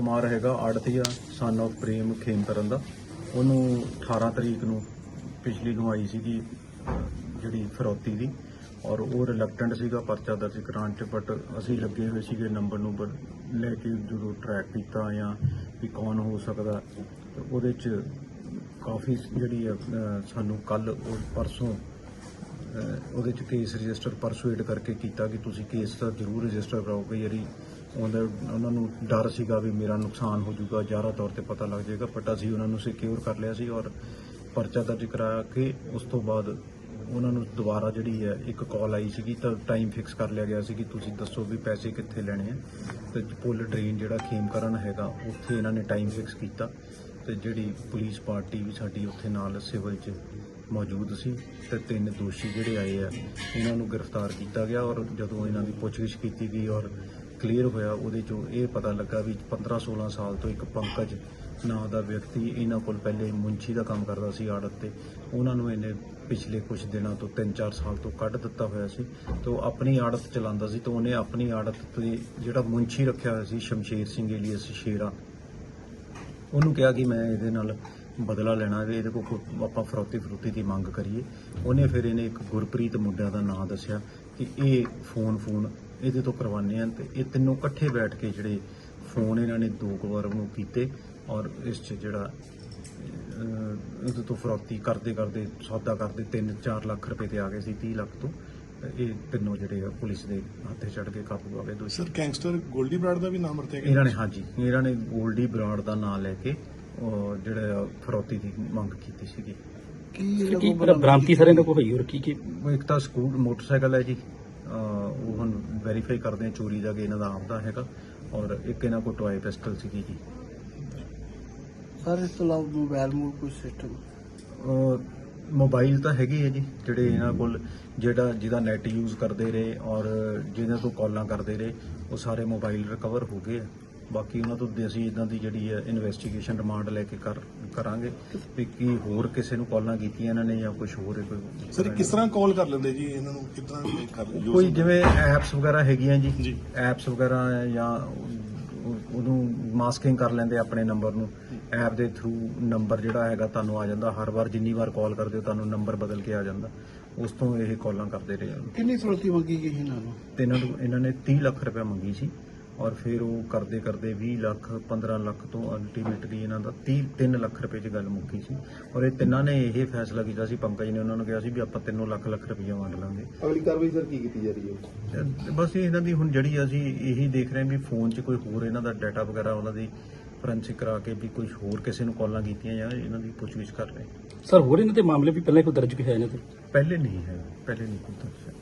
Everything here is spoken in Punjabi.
ਕੁਮਾਰ ਹੈਗਾ ਆੜਤੀਆ ਸਨ of ਪ੍ਰੇਮ ਖੇਮਕਰਨ ਦਾ। ਉਹਨੂੰ 18 ਤਰੀਕ ਨੂੰ ਪਿਛਲੀ ਗਵਾਈ ਸੀਗੀ ਜਿਹੜੀ ਫਰੌਤੀ ਦੀ। ਔਰ ਉਹ ਰਿਲੈਕਟੈਂਟ ਸੀਗਾ ਪਰਚਾ ਦਰਜ ਕਰਾਉਣ ਚ ਬਟ ਅਸੀਂ ਲੱਗੇ ਹੋਏ ਸੀਗੇ ਨੰਬਰ ਨੂੰਬਰ ਲੈ ਕੇ ਜਦੋਂ ਟਰੈਕ ਕੀਤਾ ਜਾਂ ਵੀ ਕੌਣ ਹੋ ਸਕਦਾ। ਉਹਦੇ ਚ ਕਾਫੀ ਜਿਹੜੀ ਆ, ਸਾਨੂੰ ਕੱਲ ਉਹ ਪਰਸੋਂ ਉਹਦੇ ਚ ਕੇਸ ਰਜਿਸਟਰ ਪਰਸੂਏਟ ਕਰਕੇ ਕੀਤਾ ਕਿ ਤੁਸੀਂ ਕੇਸ ਤਾਂ ਜ਼ਰੂਰ ਰਜਿਸਟਰ ਕਰਾਓ ਕਈ ਵਾਰੀ ਉਹਦਾ ਉਹਨਾਂ ਨੂੰ ਡਰ ਸੀਗਾ ਵੀ ਮੇਰਾ ਨੁਕਸਾਨ ਹੋ ਜਾਊਗਾ ਜ਼ਿਆਦਾ ਤੌਰ ਤੇ ਪਤਾ ਲੱਗ ਜਾਏਗਾ ਬਟ ਅਸੀਂ ਉਹਨਾਂ ਨੂੰ ਸਿਕਿਉਰ ਕਰ ਲਿਆ ਸੀ ਔਰ ਪਰਚਾ ਦਰਜ ਕਰਾ ਕੇ ਉਸ ਤੋਂ ਬਾਅਦ ਉਹਨਾਂ ਨੂੰ ਦੁਬਾਰਾ ਜਿਹੜੀ ਹੈ ਇੱਕ ਕਾਲ ਆਈ ਸੀਗੀ ਤਾਂ ਟਾਈਮ ਫਿਕਸ ਕਰ ਲਿਆ ਗਿਆ ਸੀ ਕਿ ਤੁਸੀਂ ਦੱਸੋ ਵੀ ਪੈਸੇ ਕਿੱਥੇ ਲੈਣੇ ਆ। ਤੇ ਪੁੱਲ ਡਰੇਨ ਜਿਹੜਾ ਖੇਮਕਰਨ ਹੈਗਾ, ਉੱਥੇ ਇਹਨਾਂ ਨੇ ਟਾਈਮ ਫਿਕਸ ਕੀਤਾ ਤੇ ਜਿਹੜੀ ਪੁਲਿਸ ਪਾਰਟੀ ਵੀ ਸਾਡੀ ਉੱਥੇ ਨਾਲ ਸਿਵਲ 'ਚ ਮੌਜੂਦ ਸੀ ਤੇ ਤਿੰਨ ਦੋਸ਼ੀ ਜਿਹੜੇ ਆਏ ਆ ਇਹਨਾਂ ਨੂੰ ਗ੍ਰਿਫਤਾਰ ਕੀਤਾ ਗਿਆ ਔਰ ਜਦੋਂ ਇਹਨਾਂ ਦੀ ਪੁੱਛਗਿੱਛ ਕੀਤੀ ਗਈ ਔਰ ਕਲੀਅਰ ਹੋਇਆ, ਉਹਦੇ ਚੋਂ ਇਹ ਪਤਾ ਲੱਗਾ ਵੀ 15-16 ਸਾਲ ਤੋਂ ਇੱਕ ਪੰਕਜ ਨਾਂ ਦਾ ਵਿਅਕਤੀ ਇਹਨਾਂ ਕੋਲ ਪਹਿਲੇ ਮੁੰਸ਼ੀ ਦਾ ਕੰਮ ਕਰਦਾ ਸੀ ਆੜਤ ਤੇ। ਉਹਨਾਂ ਨੂੰ ਇਹਨੇ ਪਿਛਲੇ ਕੁਝ ਦਿਨਾਂ ਤੋਂ 3-4 ਸਾਲ ਤੋਂ ਕੱਢ ਦਿੱਤਾ ਹੋਇਆ ਸੀ ਤੇ ਉਹ ਆਪਣੀ ਆੜਤ ਚਲਾਉਂਦਾ ਸੀ ਤੇ ਉਹਨੇ ਆਪਣੀ ਆੜਤ ਤੇ ਜਿਹੜਾ ਮੁੰਸ਼ੀ ਰੱਖਿਆ ਹੋਇਆ ਸੀ, ਸ਼ਮਸ਼ੇਰ ਸਿੰਘ ਏਲੀਅਸ ਸ਼ੇਰਾ, ਉਹਨੂੰ ਕਿਹਾ ਕਿ ਮੈਂ ਇਹਦੇ ਨਾਲ ਬਦਲਾ ਲੈਣਾ ਵੀ ਇਹਦੇ ਕੋਲ ਆਪਾਂ ਫਰੋਤੀ ਫਰੋਤੀ ਦੀ ਮੰਗ ਕਰੀਏ। ਉਹਨੇ ਫਿਰ ਇਹਨੇ ਇੱਕ ਗੁਰਪ੍ਰੀਤ ਮੁੰਡਿਆਂ ਦਾ ਨਾਮ ਦੱਸਿਆ ਕਿ ਇਹ ਫੋਨ ਫੋਨ ਇਹਦੇ ਤੋਂ ਕਰਵਾਉਂਦੇ ਆ ਤੇ ਇਹ ਤਿੰਨੋਂ ਇਕੱਠੇ ਬੈਠ ਕੇ ਜਿਹੜੇ ਫੋਨ ਇਹਨਾਂ ਨੇ ਦੋ ਕੁ ਵਾਰ ਉਹਨੂੰ ਕੀਤੇ ਔਰ ਇਸ 'ਚ ਜਿਹੜਾ ਇਹਦੇ ਤੋਂ ਫਰੋਤੀ ਕਰਦੇ ਕਰਦੇ ਸੌਦਾ ਕਰਦੇ 3-4 ਲੱਖ ਰੁਪਏ ਤੇ ਆ ਗਏ ਸੀ 30 ਲੱਖ ਤੋਂ। ਇਹ ਤਿੰਨੋਂ ਜਿਹੜੇ ਆ ਪੁਲਿਸ ਦੇ ਹੱਥੇ ਚੜ ਕੇ ਕਾਬੂ ਆ ਗਏ ਦੋਸ਼ੀ। ਸਰ ਗੈਂਗਸਟਰ ਗੋਲਡੀ ਬਰਾੜ ਦਾ ਵੀ ਨਾਮ ਵਰਤਿਆ ਗਿਆ? ਇਹਨਾਂ ਨੇ ਹਾਂਜੀ ਇਹਨਾਂ ਨੇ ਗੋਲਡੀ ਬਰਾੜ ਦਾ ਨਾਮ ਲੈ ਕੇ ਉਹ ਜਿਹੜਾ ਫਰੋਤੀ ਦੀ ਮੰਗ ਕੀਤੀ ਸੀਗੀ। ਕੀ ਕੀ ਬ੍ਰਾਂਤੀ ਸਾਰੇ ਦਾ ਕੋਈ ਹੋਈ ਹੋਰ ਕੀ ਕੀ? ਇੱਕ ਤਾਂ ਸਕੂਟ ਮੋਟਰਸਾਈਕਲ ਹੈ ਜੀ। ਅਹ ਉਹ ਹੁਣ ਵੈਰੀਫਾਈ ਕਰਦੇ ਆ ਚੋਰੀ ਦਾ ਕਿ ਇਹਨਾਂ ਦਾ ਆਪਦਾ ਹੈਗਾ ਔਰ ਇੱਕ ਇਹਨਾਂ ਕੋਲ ਟੋਏ ਪਿਸਟਲ ਸੀਗੀ ਜੀ। ਸਰ ਇਸ ਤੋਂ ਇਲਾਵਾ ਮੋਬਾਈਲ ਮੂਲ ਕੋਈ ਸਿਸਟਮ ਮੋਬਾਈਲ ਤਾਂ ਹੈਗੇ ਆ ਜੀ ਜਿਹੜੇ ਇਹਨਾਂ ਕੋਲ ਜਿਹੜਾ ਜਿਹਦਾ ਨੈਟ ਯੂਜ਼ ਕਰਦੇ ਰਹੇ ਔਰ ਜਿਹਨਾਂ ਤੋਂ ਕਾਲਾਂ ਕਰਦੇ ਰਹੇ ਉਹ ਸਾਰੇ ਮੋਬਾਈਲ ਰਿਕਵਰ ਹੋ ਗਏ ਆ। ਬਾਕੀ ਉਹਨਾਂ ਤੋਂ ਅਸੀਂ ਇਦਾਂ ਦੀ ਜਿਹੜੀ ਹੈ ਇਨਵੈਸਟੀਗੇਸ਼ਨ ਰਿਮਾਂਡ ਲੈ ਕੇ ਕਰ ਕਰਾਂਗੇ ਵੀ ਕੀ ਹੋਰ ਕਿਸੇ ਨੂੰ ਕਾਲਾਂ ਕੀਤੀਆਂ ਇਹਨਾਂ ਨੇ ਜਾਂ ਕੁਝ ਹੋਰ ਹੈ ਕੋਈ ਸਰ ਕਿਸ ਤਰ੍ਹਾਂ ਕਾਲ ਕਰ ਲੈਂਦੇ ਜੀ? ਇਹਨਾਂ ਨੂੰ ਕਿਸ ਤਰ੍ਹਾਂ ਕਰ ਲੈਂਦੇ? ਕੋਈ ਜਿਵੇਂ ਐਪਸ ਵਗੈਰਾ ਹੈਗੀਆਂ ਜੀ। ਐਪਸ ਵਗੈਰਾ ਹੈ ਜਾਂ ਉਹ- ਉਹਨੂੰ ਮਾਸਕਿੰਗ ਕਰ ਲੈਂਦੇ ਆਪਣੇ ਨੰਬਰ ਨੂੰ। ਐਪ ਦੇ ਥਰੂ ਨੰਬਰ ਜਿਹੜਾ ਹੈਗਾ ਤੁਹਾਨੂੰ ਆ ਜਾਂਦਾ। ਹਰ ਵਾਰ ਜਿੰਨੀ ਵਾਰ ਕਾਲ ਕਰਦੇ ਹੋ ਤੁਹਾਨੂੰ ਨੰਬਰ ਬਦਲ ਕੇ ਆ ਜਾਂਦਾ। ਉਸ ਤੋਂ ਇਹ ਕਾਲਾਂ ਕਰਦੇ ਰਹੇ ਕਿੰਨੀ ਫਰੋਤੀ ਮੰਗੀ ਗਈ ਇਹਨਾਂ ਨੂੰ? ਤੇ ਇਹਨਾਂ ਨੂੰ ਇਹਨਾਂ ਨੇ 30 ਲੱਖ ਰੁਪਏ ਮੰਗੀ ਸੀ। ਔਰ ਫਿਰ ਉਹ ਕਰਦੇ ਕਰਦੇ 20 ਲੱਖ 15 ਲੱਖ ਤੋਂ ਅਲਟੀਮੇਟਲੀ ਇਹਨਾਂ ਦਾ 30 3 ਲੱਖ ਰੁਪਏ 'ਚ ਗੱਲ ਮੁੱਕੀ ਸੀ। ਔਰ ਇਹ ਤਿੰਨਾਂ ਨੇ ਇਹ ਫੈਸਲਾ ਕੀਤਾ ਸੀ ਪੰਕਜ ਨੇ ਉਹਨਾਂ ਨੂੰ ਕਿਹਾ ਸੀ ਵੀ ਆਪਾਂ ਤਿੰਨੋਂ ਲੱਖ ਲੱਖ ਰੁਪਏ ਵੰਡ ਲਾਂਗੇ। ਅਗਲੀ ਕਾਰਵਾਈ ਸਰ ਕੀ ਕੀਤੀ ਜਾ ਰਹੀ ਹੈ? ਤੇ ਬਸ ਇਹ ਇਹਨਾਂ ਦੀ ਹੁਣ ਜਿਹੜੀ ਅਸੀਂ ਇਹੀ ਦੇਖ ਰਹੇ ਹਾਂ ਵੀ ਫੋਨ 'ਚ ਕੋਈ ਹੋਰ ਇਹਨਾਂ ਦਾ ਡਾਟਾ ਵਗੈਰਾ ਉਹਨਾਂ ਦੀ ਫੋਰੈਂਸਿਕ ਕਰਾ ਕੇ ਵੀ ਕੁਝ ਹੋਰ ਕਿਸੇ ਨੂੰ ਕਾਲਾਂ ਕੀਤੀਆਂ ਜਾਂ ਇਹਨਾਂ ਦੀ ਪੁੱਛਗਿੱਛ ਕਰ ਰਹੇ ਸਰ ਹੋਰ ਇਹਨਾਂ ਦੇ ਮਾਮਲੇ ਵੀ ਪਹਿਲਾਂ ਕੋਈ ਦਰਜ ਵੀ ਹੈ ਇਹਨਾਂ ਤੇ ਪਹਿਲੇ ਨਹੀਂ ਹੈ ਪਹਿਲੇ ਨਹੀਂ ਕੋਈ ਦੱਸਿਆ